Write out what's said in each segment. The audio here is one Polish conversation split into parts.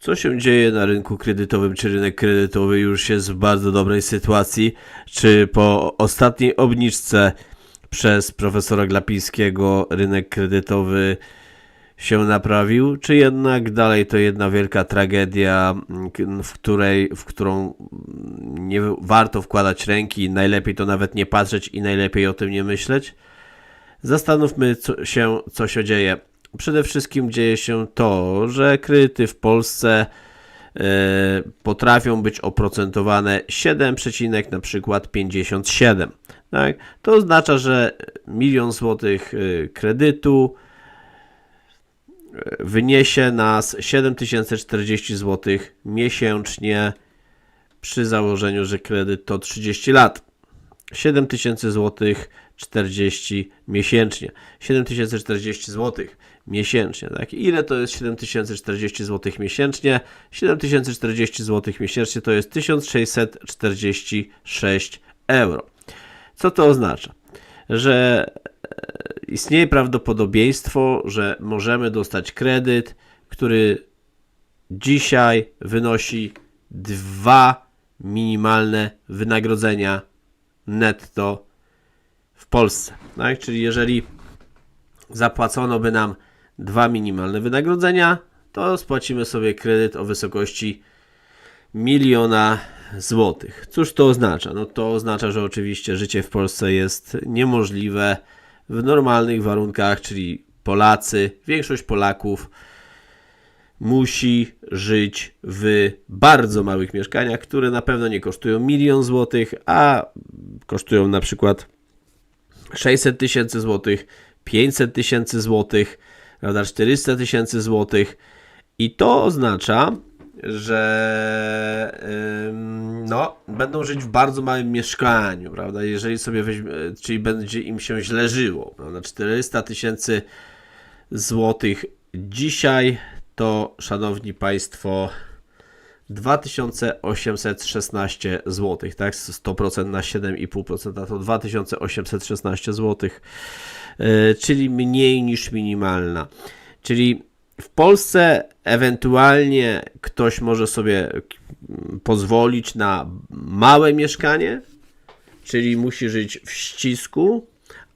Co się dzieje na rynku kredytowym? Czy rynek kredytowy już jest w bardzo dobrej sytuacji? Czy po ostatniej obniżce przez profesora Glapińskiego rynek kredytowy się naprawił? Czy jednak dalej to jedna wielka tragedia, mm, w, której, w którą nie warto wkładać ręki, najlepiej to nawet nie patrzeć i najlepiej o tym nie myśleć? Zastanówmy co się, co się dzieje. Przede wszystkim dzieje się to, że kredyty w Polsce e, potrafią być oprocentowane 7, na przykład 57. Tak? To oznacza, że milion złotych e, kredytu e, wyniesie nas 7040 zł miesięcznie przy założeniu, że kredyt to 30 lat. 7000 zł 40 miesięcznie. 7040 zł miesięcznie. Tak? Ile to jest 7040 zł miesięcznie? 7040 zł miesięcznie to jest 1646 euro. Co to oznacza? Że e, istnieje prawdopodobieństwo, że możemy dostać kredyt, który dzisiaj wynosi dwa minimalne wynagrodzenia netto w Polsce. Tak? Czyli jeżeli zapłacono by nam dwa minimalne wynagrodzenia, to spłacimy sobie kredyt o wysokości miliona złotych. Cóż to oznacza? No to oznacza, że oczywiście życie w Polsce jest niemożliwe w normalnych warunkach, czyli Polacy, większość Polaków musi żyć w bardzo małych mieszkaniach, które na pewno nie kosztują milion złotych, a kosztują na przykład 600 tysięcy złotych, 500 tysięcy złotych, prawda, 400 tysięcy złotych i to oznacza, że no, będą żyć w bardzo małym mieszkaniu, prawda? Jeżeli sobie weźmie, czyli będzie im się źle żyło, prawda? 400 tysięcy złotych dzisiaj to, szanowni państwo, 2816 zł, tak? 100% na 7,5% to 2816 zł, yy, czyli mniej niż minimalna. Czyli w Polsce ewentualnie ktoś może sobie pozwolić na małe mieszkanie, czyli musi żyć w ścisku,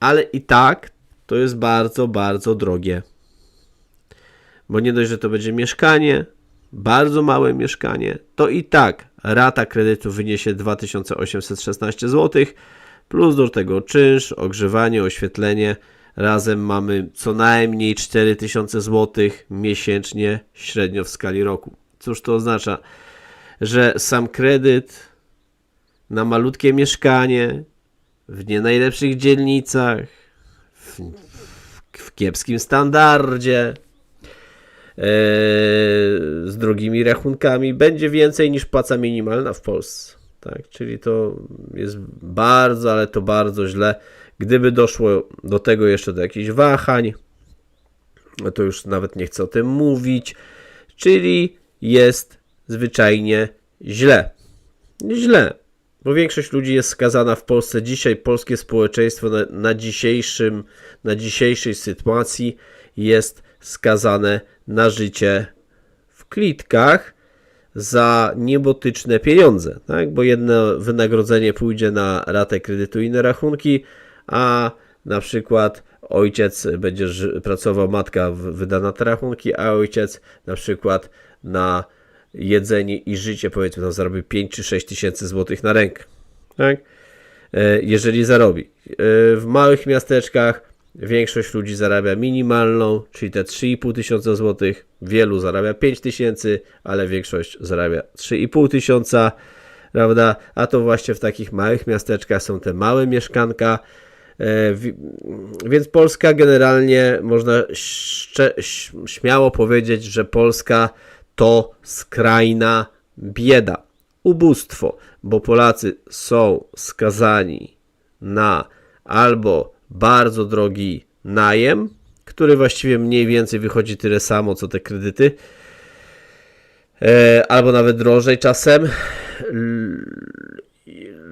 ale i tak to jest bardzo, bardzo drogie. Bo nie dość, że to będzie mieszkanie, bardzo małe mieszkanie, to i tak rata kredytu wyniesie 2816 zł, plus do tego czynsz, ogrzewanie, oświetlenie. Razem mamy co najmniej 4000 zł miesięcznie średnio w skali roku. Cóż to oznacza? Że sam kredyt na malutkie mieszkanie w nie najlepszych dzielnicach, w, w kiepskim standardzie, E, z drogimi rachunkami będzie więcej niż płaca minimalna w Polsce. Tak? Czyli to jest bardzo, ale to bardzo źle. Gdyby doszło do tego jeszcze do jakichś wahań, to już nawet nie chcę o tym mówić. Czyli jest zwyczajnie źle. Źle. Bo większość ludzi jest skazana w Polsce dzisiaj, polskie społeczeństwo na, na, dzisiejszym, na dzisiejszej sytuacji jest skazane na życie w klitkach za niebotyczne pieniądze, tak? bo jedno wynagrodzenie pójdzie na ratę kredytu i na rachunki, a na przykład ojciec będzie pracował, matka wyda na te rachunki, a ojciec na przykład na jedzenie i życie powiedzmy zarobi 5 czy 6 tysięcy złotych na rękę. Tak? E, jeżeli zarobi. E, w małych miasteczkach Większość ludzi zarabia minimalną, czyli te 3,5 tysiąca złotych. Wielu zarabia 5 tysięcy, ale większość zarabia 3,5 tysiąca, prawda? A to właśnie w takich małych miasteczkach są te małe mieszkanka. E, więc Polska generalnie można śmiało powiedzieć, że Polska to skrajna bieda, ubóstwo, bo Polacy są skazani na albo bardzo drogi najem, który właściwie mniej więcej wychodzi tyle samo co te kredyty, e, albo nawet drożej czasem,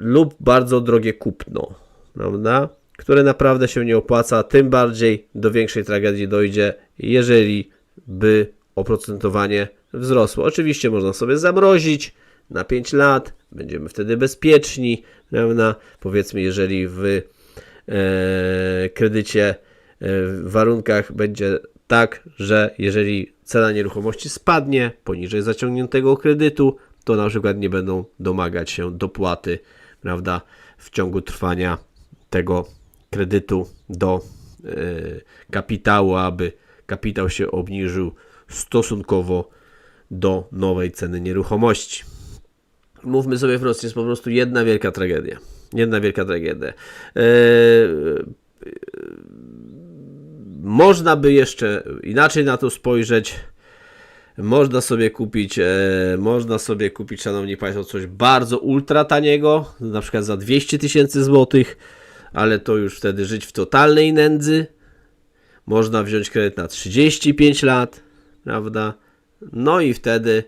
lub bardzo drogie kupno, prawda? które naprawdę się nie opłaca, tym bardziej do większej tragedii dojdzie, jeżeli by oprocentowanie wzrosło. Oczywiście można sobie zamrozić na 5 lat, będziemy wtedy bezpieczni, prawda? Powiedzmy, jeżeli w kredycie e, w warunkach będzie tak, że jeżeli cena nieruchomości spadnie poniżej zaciągniętego kredytu, to na przykład nie będą domagać się dopłaty, prawda, w ciągu trwania tego kredytu do e, kapitału, aby kapitał się obniżył stosunkowo do nowej ceny nieruchomości. Mówmy sobie wprost, jest po prostu jedna wielka tragedia. Jedna wielka tragedia. E, można by jeszcze inaczej na to spojrzeć. Można sobie kupić, e, można sobie kupić, szanowni państwo, coś bardzo ultra taniego, na przykład za 200 tysięcy złotych, ale to już wtedy żyć w totalnej nędzy. Można wziąć kredyt na 35 lat, prawda? No i wtedy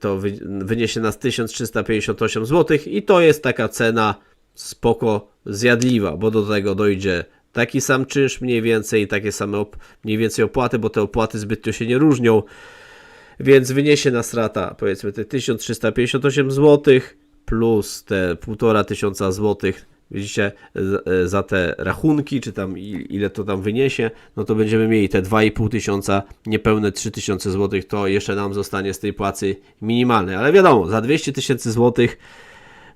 to wy, wyniesie nas 1358 zł i to jest taka cena spoko zjadliwa, bo do tego dojdzie taki sam czynsz mniej więcej, takie same mniej więcej opłaty, bo te opłaty zbytnio się nie różnią, więc wyniesie nas rata powiedzmy te 1358 zł plus te 1500 zł Widzicie, e, za te rachunki, czy tam ile to tam wyniesie, no to będziemy mieli te 2,5 tysiąca, niepełne 3 tysiące złotych, to jeszcze nam zostanie z tej płacy minimalnej. Ale wiadomo, za 200 tysięcy złotych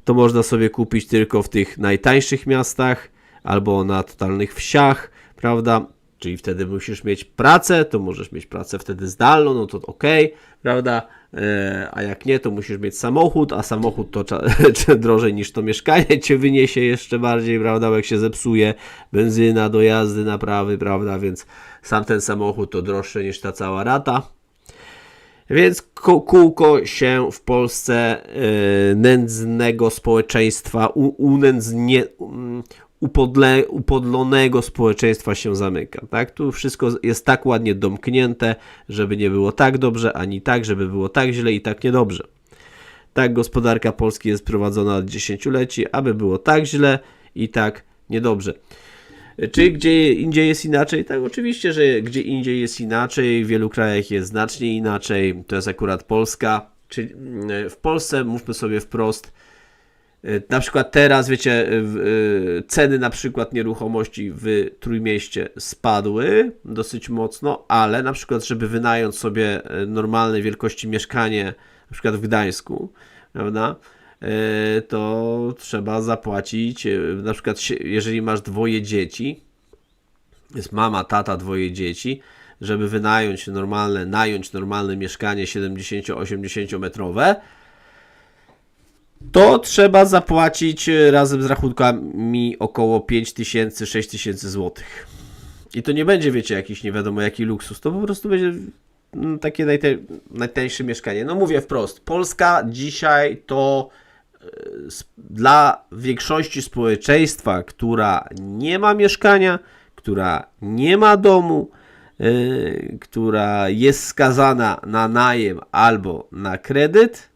to można sobie kupić tylko w tych najtańszych miastach albo na totalnych wsiach, prawda? Czyli wtedy musisz mieć pracę, to możesz mieć pracę wtedy zdalną, no to ok, prawda? E, a jak nie, to musisz mieć samochód, a samochód to drożej niż to mieszkanie cię wyniesie jeszcze bardziej, prawda? Jak się zepsuje benzyna, dojazdy, naprawy, prawda? Więc sam ten samochód to droższe niż ta cała rata. Więc ko- kółko się w Polsce e, nędznego społeczeństwa, unędznie, upodle, upodlonego społeczeństwa się zamyka. Tak? Tu wszystko jest tak ładnie domknięte, żeby nie było tak dobrze, ani tak, żeby było tak źle i tak niedobrze. Tak gospodarka Polski jest prowadzona od dziesięcioleci, aby było tak źle i tak niedobrze. Czy gdzie indziej jest inaczej? Tak, oczywiście, że gdzie indziej jest inaczej, w wielu krajach jest znacznie inaczej. To jest akurat Polska. Czyli mm, w Polsce, mówmy sobie wprost, na przykład teraz, wiecie, w- y, ceny na przykład nieruchomości w Trójmieście spadły dosyć mocno, ale na przykład, żeby wynająć sobie y, normalnej wielkości mieszkanie, na przykład w Gdańsku, prawda, y, to trzeba zapłacić, y, na przykład jeżeli masz dwoje dzieci, jest mama, tata, dwoje dzieci, żeby wynająć normalne, nająć normalne mieszkanie 70-80 metrowe, to trzeba zapłacić e, razem z rachunkami około 5000-6000 tysięcy złotych. I to nie będzie, wiecie, jakiś nie wiadomo jaki luksus, to po prostu będzie mm, takie najtańsze mieszkanie. No mówię wprost, Polska dzisiaj to e, dla większości społeczeństwa, która nie ma mieszkania, która nie ma domu, yy, która jest skazana na najem albo na kredyt,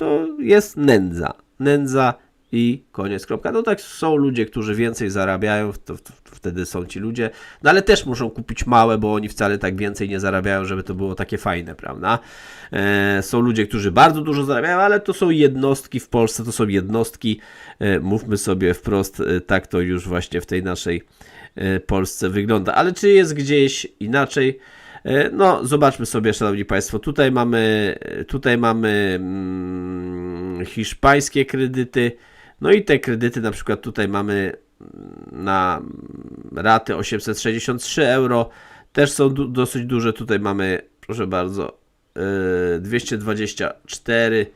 to jest nędza. Nędza i koniec, kropka. No tak, są ludzie, którzy więcej zarabiają, to, to, to wtedy są ci ludzie, no ale też muszą kupić małe, bo oni wcale tak więcej nie zarabiają, żeby to było takie fajne, prawda? E, są ludzie, którzy bardzo dużo zarabiają, ale to są jednostki w Polsce, to są jednostki, e, mówmy sobie wprost, e, tak to już właśnie w tej naszej e, Polsce wygląda. Ale czy jest gdzieś inaczej? E, No, zobaczmy sobie, szanowni państwo. Tutaj mamy, tutaj mamy mm, hiszpańskie kredyty. No i te kredyty, na przykład tutaj mamy na raty 863 euro. Też są du- dosyć duże. Tutaj mamy, proszę bardzo, e, 224.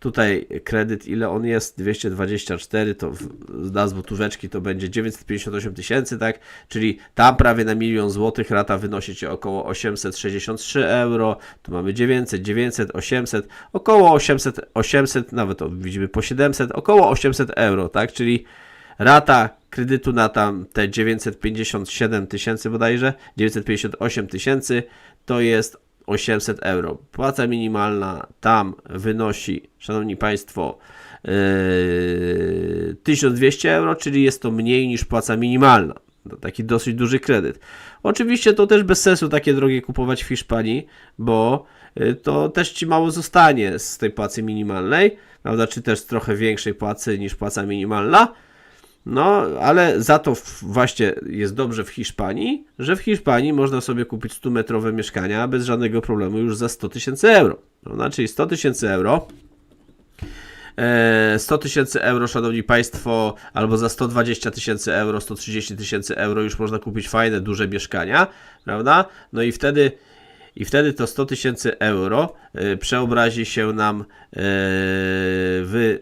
Tutaj kredyt, ile on jest? 224, to w- na złotóweczki to będzie 958 tysięcy, tak? Czyli tam prawie na milion złotych rata wynosi Ci około 863 euro. Tu mamy 900, 900, 800, około 800, 800, nawet to widzimy po 700, około 800 euro, tak? Czyli rata kredytu na tam te 957 tysięcy bodajże, 958 tysięcy, to jest 800 euro. Płaca minimalna tam wynosi, szanowni państwo, yy, 1200 euro, czyli jest to mniej niż płaca minimalna. To taki dosyć duży kredyt. Oczywiście to też bez sensu takie drogie kupować w Hiszpanii, bo y, to też ci mało zostanie z tej płacy minimalnej, prawda? Czy też trochę większej płacy niż płaca minimalna. No, ale za to właśnie jest dobrze w Hiszpanii, że w Hiszpanii można sobie kupić 100-metrowe mieszkania bez żadnego problemu już za 100 tysięcy euro. Prawda? Czyli 100 tysięcy euro. E, 100 tysięcy euro, szanowni państwo, albo za 120 tysięcy euro, 130 tysięcy euro już można kupić fajne, duże mieszkania, prawda? No i wtedy, i wtedy to 100 tysięcy euro e, przeobrazi się nam e, w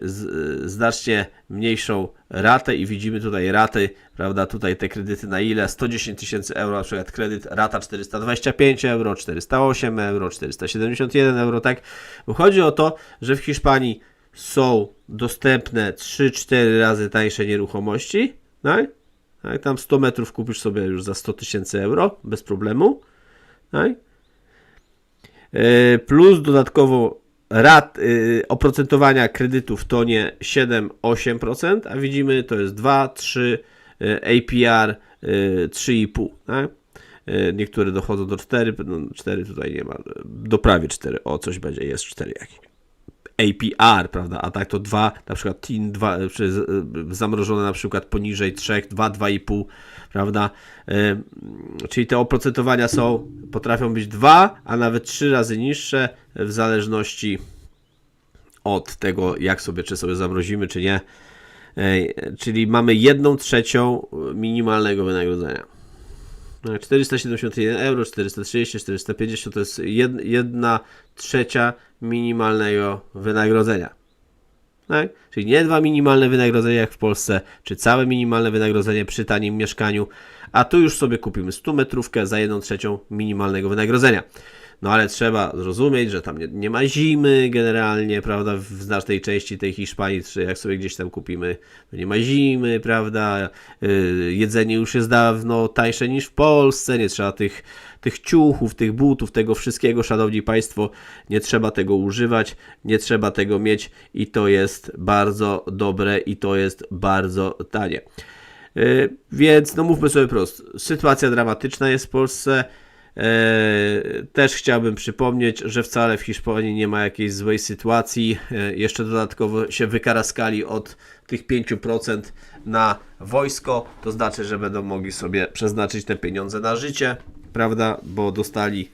znacznie mniejszą ratę i widzimy tutaj raty, prawda, tutaj te kredyty na ile? 110 tysięcy euro, na przykład kredyt, rata 425 euro, 408 euro, 471 euro, tak? Bo chodzi o to, że w Hiszpanii są dostępne 3-4 razy tańsze nieruchomości, tak? tak? Tam 100 metrów kupisz sobie już za 100 tysięcy euro, bez problemu, tak? E, plus dodatkowo rat y, oprocentowania kredytów to nie 7-8%, a widzimy to jest 2, 3, y, APR y, 3,5. Tak? Y, Niektóre dochodzą do 4, no 4 tutaj nie ma, do prawie 4, o coś będzie, jest 4 jakieś. APR, prawda, a tak to 2, na przykład TIN 2, czy y, zamrożone na przykład poniżej 3, 2, 2,5, prawda, Y, czyli te oprocentowania są, potrafią być 2, a nawet 3 razy niższe w zależności od tego, jak sobie, czy sobie zamrozimy, czy nie. Ej, Czyli mamy 1 trzecią minimalnego wynagrodzenia. No, 471 euro, 430, 450 to jest 1 trzecia minimalnego wynagrodzenia. Tak? Czyli nie dwa minimalne wynagrodzenia jak w Polsce, czy całe minimalne wynagrodzenie przy tanim mieszkaniu, a tu już sobie kupimy 100 metrówkę za 1 trzecią minimalnego wynagrodzenia. No ale trzeba zrozumieć, że tam nie, nie ma zimy generalnie, prawda, w znacznej części tej Hiszpanii, czy jak sobie gdzieś tam kupimy, to nie ma zimy, prawda, yy, jedzenie już jest dawno tańsze niż w Polsce, nie trzeba tych, tych ciuchów, tych butów, tego wszystkiego, szanowni państwo, nie trzeba tego używać, nie trzeba tego mieć i to jest bardzo dobre i to jest bardzo tanie. Yy, Więc no mówmy sobie prosto, sytuacja dramatyczna jest w Polsce. Yy, Też chciałbym przypomnieć, że wcale w Hiszpanii nie ma jakiejś złej sytuacji. Yy, Jeszcze dodatkowo się wykaraskali od tych 5% na wojsko. To znaczy, że będą mogli sobie przeznaczyć te pieniądze na życie, prawda? Bo dostali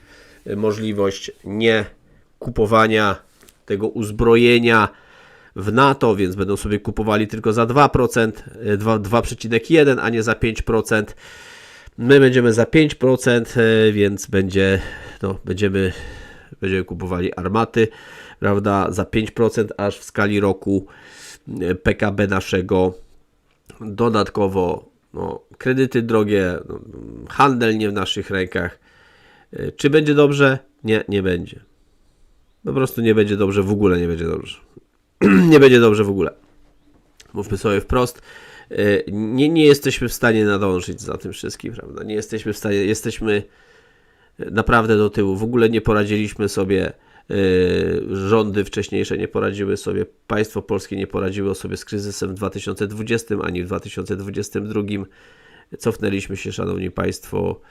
yy, możliwość nie kupowania tego uzbrojenia w NATO, więc będą sobie kupowali tylko za 2%, e, dwa- 2,1, a nie za 5%. My będziemy za 5%, e, więc będzie, no, będziemy, będziemy kupowali armaty, prawda, za 5% aż w skali roku e, PKB naszego. Dodatkowo no, kredyty drogie, no, handel nie w naszych rękach. E, Czy będzie dobrze? Nie, nie będzie. Po prostu nie będzie dobrze, w ogóle nie będzie dobrze. nie będzie dobrze w ogóle. Mówmy sobie wprost. Y, Nie, nie jesteśmy w stanie nadążyć za tym wszystkim, prawda? Nie jesteśmy w stanie, jesteśmy naprawdę do tyłu. W ogóle nie poradziliśmy sobie, y, rządy wcześniejsze nie poradziły sobie, państwo polskie nie poradziło sobie z kryzysem w 2020 ani w 2022. Cofnęliśmy się, szanowni państwo,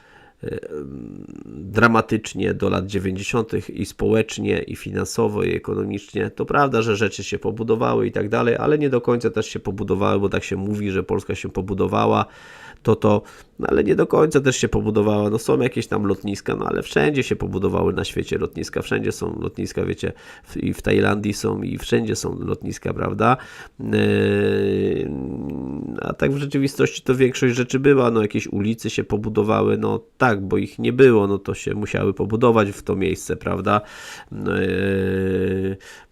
dramatycznie do lat 90. i społecznie, i finansowo, i ekonomicznie. To prawda, że rzeczy się pobudowały i tak dalej, ale nie do końca też się pobudowały, bo tak się mówi, że Polska się pobudowała. To to, no ale nie do końca też się pobudowała. No są jakieś tam lotniska, no ale wszędzie się pobudowały na świecie lotniska. Wszędzie są lotniska, wiecie, i w Tajlandii są, i wszędzie są lotniska, prawda? Yy, a tak w rzeczywistości to większość rzeczy była, no jakieś ulicy się pobudowały, no tak, bo ich nie było, no to się musiały pobudować w to miejsce, prawda?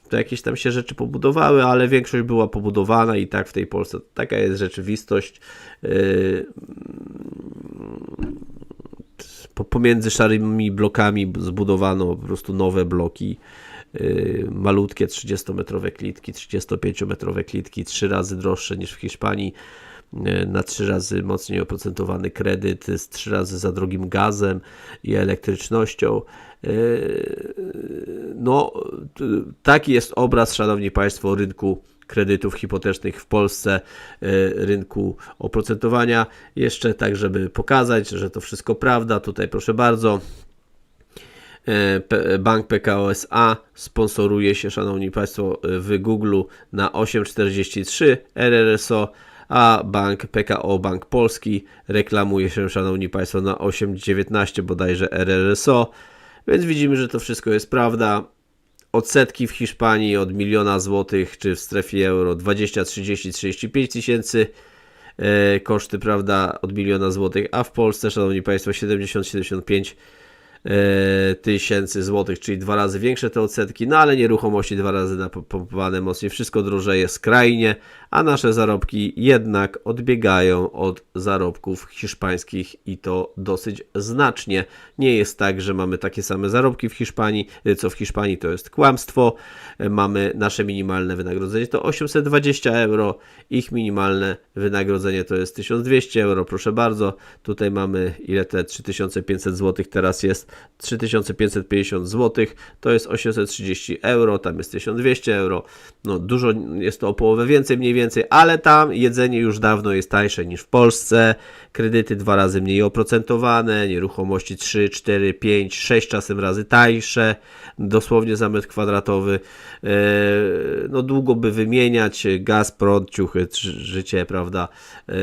To jakieś tam się rzeczy pobudowały, ale większość była pobudowana i tak w tej Polsce taka jest rzeczywistość. Yy, po- pomiędzy szarymi blokami zbudowano po prostu nowe bloki. yy, Malutkie 30-metrowe klitki, 35-metrowe klitki, trzy razy droższe niż w Hiszpanii, na trzy razy mocniej oprocentowany kredyt, z trzy razy za drogim gazem i elektrycznością. Yy, No, taki jest obraz, szanowni państwo, rynku kredytów hipotecznych w Polsce, yy, rynku oprocentowania. Jeszcze tak, żeby pokazać, że to wszystko prawda. Tutaj proszę bardzo. E, Bank PKO SA sponsoruje się, Szanowni Państwo, w Google na 8,43 RRSO, a bank PKO Bank Polski reklamuje się, Szanowni Państwo, na 8,19 bodajże RRSO, więc widzimy, że to wszystko jest prawda. Odsetki w Hiszpanii od miliona złotych, czy w strefie euro 20, 30, 35 tysięcy. E, koszty, prawda, od miliona złotych, a w Polsce, Szanowni Państwo, 70-75 e, tysięcy złotych, czyli dwa razy większe te odsetki, no ale nieruchomości dwa razy napompowane mocniej, wszystko drożeje skrajnie, a nasze zarobki jednak odbiegają od zarobków hiszpańskich i to dosyć znacznie. Nie jest tak, że mamy takie same zarobki w Hiszpanii, co w Hiszpanii to jest kłamstwo. Mamy nasze minimalne wynagrodzenie to 820 euro, ich minimalne wynagrodzenie to jest 1200 euro, proszę bardzo. Tutaj mamy ile te 3500 zł teraz jest 3550 zł, to jest 830 euro, tam jest 1200 euro. No dużo jest to o połowę więcej mniej więcej, ale tam jedzenie już dawno jest tańsze niż w Polsce. Kredyty dwa razy mniej oprocentowane, nieruchomości 3, 4, 5, 6 czasem razy tańsze, dosłownie za metr kwadratowy. E, No długo by wymieniać gaz, prąd, ciuchy, życie, prawda? E,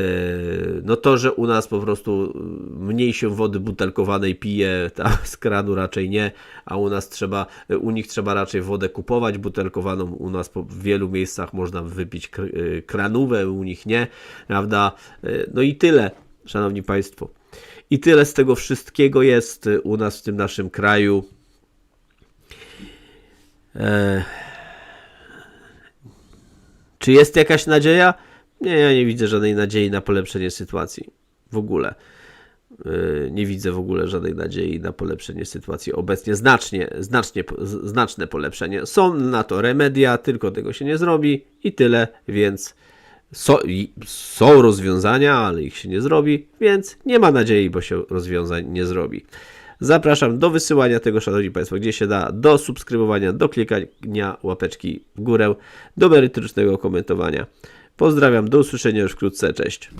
No to, że u nas po prostu mniej się wody butelkowanej pije, tam z kranu raczej nie, a u nas trzeba, u nich trzeba raczej wodę kupować butelkowaną, u nas w wielu miejscach można wypić y, kranówę, u nich nie, prawda? Y, No i tyle, szanowni państwo. I tyle z tego wszystkiego jest u nas w tym naszym kraju. E... Czy jest jakaś nadzieja? Nie, ja nie widzę żadnej nadziei na polepszenie sytuacji. W ogóle. Yy, Nie widzę w ogóle żadnej nadziei na polepszenie sytuacji obecnie. Znacznie, znacznie, znaczne polepszenie. Są na to remedia, tylko tego się nie zrobi i tyle, więc so, i- są rozwiązania, ale ich się nie zrobi, więc nie ma nadziei, bo się rozwiązań nie zrobi. Zapraszam do wysyłania tego, Szanowni Państwo, gdzie się da, do subskrybowania, do klikania łapeczki w górę, do merytorycznego komentowania. Pozdrawiam, do usłyszenia już wkrótce, cześć.